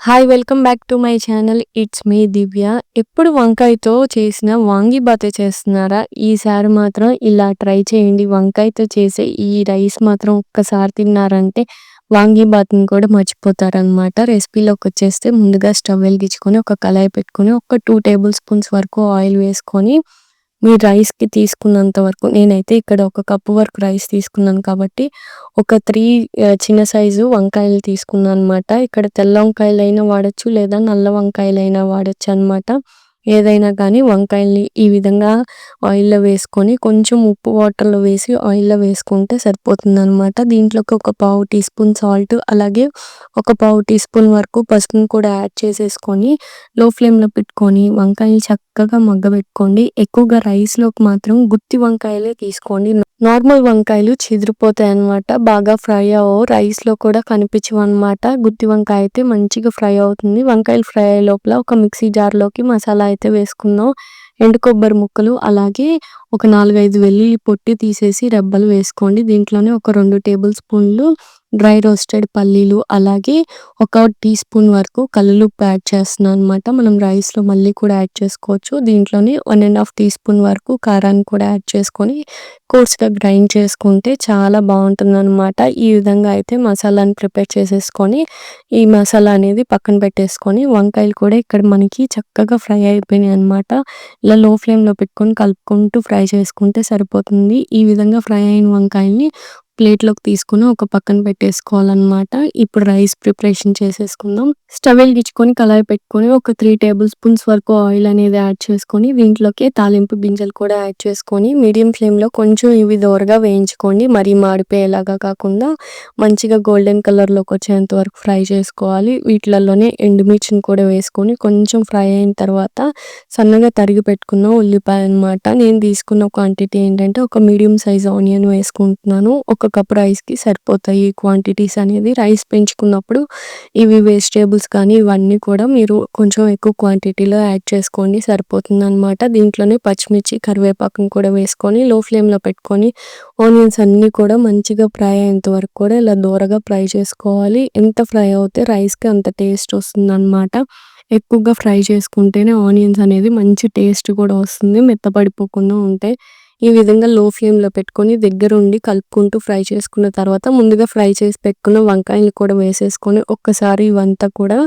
Hi welcome back to my channel it's me Divya ఎప్పుడు వంకాయతో చేసిన వాంగిబాతే చేస్తున్నారా? ఈసారి మాత్రం ఇలా ట్రై చేయండి. వంకాయతో చేసే ఈ రైస్ మాత్రం ఒక్కసారి తిన్నారంటే వాంగిబాత్ని కూడా మర్చిపోతారనమాట రెసిపీలోకి వచ్చేస్తే ముందుగా స్టవ్ వెలిగించుకొని ఒక కళాయి పెట్టుకొని ఒక టూ టేబుల్ స్పూన్స్ వరకు ఆయిల్ వేసుకొని మీ రైస్కి తీసుకున్నంత వరకు నేనైతే ఇక్కడ ఒక కప్పు వరకు రైస్ తీసుకున్నాను కాబట్టి ఒక త్రీ చిన్న సైజు వంకాయలు తీసుకున్నాను అనమాట ఇక్కడ తెల్ల వంకాయలు అయినా వాడచ్చు లేదా నల్ల వంకాయలు అయినా వాడచ్చు అనమాట ఏదైనా కానీ వంకాయల్ని ఈ విధంగా ఆయిల్లో వేసుకొని కొంచెం ఉప్పు వాటర్లో వేసి ఆయిల్లో వేసుకుంటే సరిపోతుందనమాట దీంట్లోకి ఒక పావు టీ స్పూన్ సాల్ట్ అలాగే ఒక పావు టీ స్పూన్ వరకు పసుపును కూడా యాడ్ చేసేసుకొని లో ఫ్లేమ్లో పెట్టుకొని వంకాయలు చక్కగా మగ్గబెట్టుకోండి. ఎక్కువగా రైస్లోకి మాత్రం గుత్తి వంకాయలే తీసుకోండి. నార్మల్ వంకాయలు చెదిరిపోతాయి అనమాట బాగా ఫ్రై అవ్వవు. రైస్లో కూడా కనిపించవు అనమాట గుత్తి వంకాయ అయితే మంచిగా ఫ్రై అవుతుంది. వంకాయలు ఫ్రై అయ్యే లోపల ఒక మిక్సీ జార్లోకి మసాలా అయితే వేసుకుందాం. ఎండు కొబ్బరి ముక్కలు అలాగే ఒక నాలుగైదు వెల్లుల్లి పొట్టి తీసేసి రెబ్బలు వేసుకోండి. దీంట్లోనే ఒక రెండు టేబుల్ స్పూన్లు డ్రై రోస్టెడ్ పల్లీలు అలాగే ఒక టీ స్పూన్ వరకు కల్లుప్పు యాడ్ చేస్తున్నాను అనమాట మనం రైస్లో మళ్ళీ కూడా యాడ్ చేసుకోవచ్చు. దీంట్లోనే one and half teaspoon వరకు కారాన్ని కూడా యాడ్ చేసుకొని కోర్స్గా గ్రైండ్ చేసుకుంటే చాలా బాగుంటుంది అనమాట ఈ విధంగా అయితే మసాలాని ప్రిపేర్ చేసేసుకొని ఈ మసాలా అనేది పక్కన పెట్టేసుకొని వంకాయలు కూడా ఇక్కడ మనకి చక్కగా ఫ్రై అయిపోయినాయి అనమాట ఇలా లో ఫ్లేమ్లో పెట్టుకొని కలుపుకుంటూ ఫ్రై చేసుకుంటే సరిపోతుంది. ఈ విధంగా ఫ్రై అయిన వంకాయల్ని ప్లేట్లోకి తీసుకుని ఒక పక్కన పెట్టేసుకోవాలన్నమాట. ఇప్పుడు రైస్ ప్రిపరేషన్ చేసేసుకుందాం. స్టవ్ వెలిగించుకొని కళాయి పెట్టుకొని ఒక త్రీ టేబుల్ స్పూన్స్ వరకు ఆయిల్ అనేది యాడ్ చేసుకొని దీంట్లోకి తాలింపు గింజలు కూడా యాడ్ చేసుకొని మీడియం ఫ్లేమ్లో కొంచెం ఇవి దోరగా వేయించుకోండి. మరీ మాడిపోయేలాగా కాకుండా మంచిగా గోల్డెన్ కలర్లోకి వచ్చేంత వరకు ఫ్రై చేసుకోవాలి. వీటిలలోనే ఎండుమిర్చిని కూడా వేసుకొని కొంచెం ఫ్రై అయిన తర్వాత సన్నగా తరిగి పెట్టుకున్న ఉల్లిపాయ అనమాట నేను తీసుకున్న క్వాంటిటీ ఏంటంటే ఒక మీడియం సైజ్ ఆనియన్ వేసుకుంటున్నాను. ఒక కప్ రైస్కి సరిపోతాయి క్వాంటిటీస్ అనేది. రైస్ పెంచుకున్నప్పుడు ఇవి వెజిటేబుల్స్ కానీ ఇవన్నీ కూడా మీరు కొంచెం ఎక్కువ క్వాంటిటీలో యాడ్ చేసుకోండి. సరిపోతుంది అనమాట దీంట్లోనే పచ్చిమిర్చి కరివేపాకం కూడా వేసుకొని లో ఫ్లేమ్లో పెట్టుకొని ఆనియన్స్ అన్నీ కూడా మంచిగా ఫ్రై అయ్యేంత వరకు కూడా ఇలా దూరగా ఫ్రై చేసుకోవాలి. ఎంత ఫ్రై అవుతే రైస్కి అంత టేస్ట్ వస్తుంది అనమాట ఎక్కువగా ఫ్రై చేసుకుంటేనే ఆనియన్స్ అనేది మంచి టేస్ట్ కూడా వస్తుంది. మెత్తపడిపోకుండా ఉంటే ఈ విధంగా లో ఫ్లేమ్లో పెట్టుకొని దగ్గరుండి కలుపుకుంటూ ఫ్రై చేసుకున్న తర్వాత ముందుగా ఫ్రై చేసి పెట్టుకున్న వంకాయలు కూడా వేసేసుకొని ఒక్కసారి ఇవంతా కూడా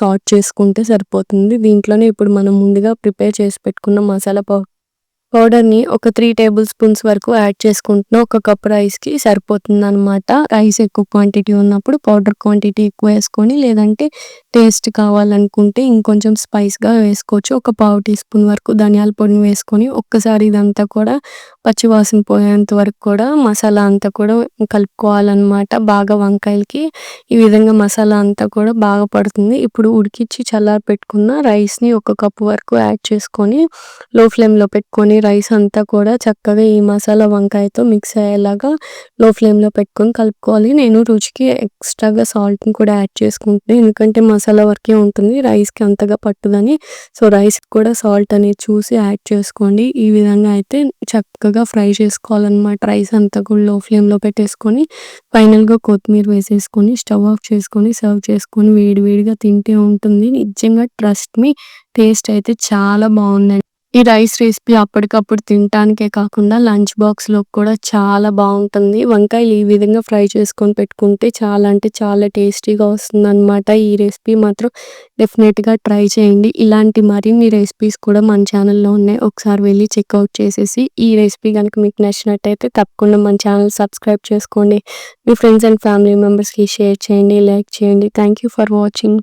సార్ట్ చేసుకుంటే సరిపోతుంది. దీంట్లోనే ఇప్పుడు మనం ముందుగా ప్రిపేర్ చేసి పెట్టుకున్న మసాలా పౌ పౌడర్‌ని ఒక త్రీ టేబుల్ స్పూన్స్ వరకు యాడ్ చేసుకుంటున్నా. ఒక కప్ రైస్‌కి సరిపోతుంది అనమాట రైస్ ఎక్కువ క్వాంటిటీ ఉన్నప్పుడు పౌడర్ క్వాంటిటీ ఎక్కువ వేసుకొని లేదంటే టేస్ట్ కావాలనుకుంటే ఇంకొంచెం స్పైస్‌గా వేసుకోవచ్చు. ఒక పావు టీ స్పూన్ వరకు ధనియాల పొడిని వేసుకొని ఒక్కసారి ఇదంతా కూడా పచ్చివాసన పోయేంత వరకు కూడా మసాలా అంతా కూడా కలుపుకోవాలన్నమాట బాగా వంకాయలకి ఈ విధంగా మసాలా అంతా కూడా బాగా పడుతుంది. ఇప్పుడు ఉడికిచ్చి పెట్టుకున్న రైస్‌ని ఒక కప్పు వరకు యాడ్ చేసుకొని లో ఫ్లేమ్‌లో పెట్టుకొని రైస్ అంతా కూడా చక్కగా ఈ మసాలా వంకాయతో మిక్స్ అయ్యేలాగా లో ఫ్లేమ్‌లో పెట్టుకొని కలుపుకోవాలి. నేను రుచికి ఎక్స్ట్రాగా సాల్ట్‌ని కూడా యాడ్ చేసుకుంటున్నాను. ఎందుకంటే మసాలా వరకే ఉంటుంది. రైస్‌కి అంతగా పట్టుదని సో, రైస్‌కి కూడా సాల్ట్ అనేది చూసి యాడ్ చేసుకోండి. ఈ విధంగా అయితే చక్కగా ఫ్రై చేసుకోవాలన్నమాట. రైస్ అంతా కూడా లో ఫ్లేమ్‌లో పెట్టేసుకొని ఫైనల్‌గా కొత్తిమీర వేసేసుకొని స్టవ్ ఆఫ్ చేసుకొని సర్వ్ చేసుకొని వేడివేడిగా తింటే ఉంటుంది. నిజంగా ట్రస్ట్ మీ టేస్ట్ అయితే చాలా బాగుందండి. ఈ రైస్ రెసిపీ అప్పటికప్పుడు తినటానికే కాకుండా లంచ్ బాక్స్‌లో కూడా చాలా బాగుంటుంది వంకాయలు ఈ విధంగా ఫ్రై చేసుకొని పెట్టుకుంటే చాలా అంటే చాలా టేస్టీగా వస్తుందన్నమాట ఈ రెసిపీ మాత్రం డెఫినెట్‌గా ట్రై చేయండి. ఇలాంటి మరిన్ని రెసిపీస్ కూడా మన ఛానల్‌లో ఉన్నాయి. ఒకసారి వెళ్ళి చెక్అవుట్ చేసేసి ఈ రెసిపీ కనుక మీకు నచ్చినట్టయితే తప్పకుండా మన ఛానల్ సబ్స్క్రైబ్ చేసుకోండి. మీ ఫ్రెండ్స్ అండ్ ఫ్యామిలీ మెంబర్స్‌కి షేర్ చేయండి. లైక్ చేయండి. Thank you for watching.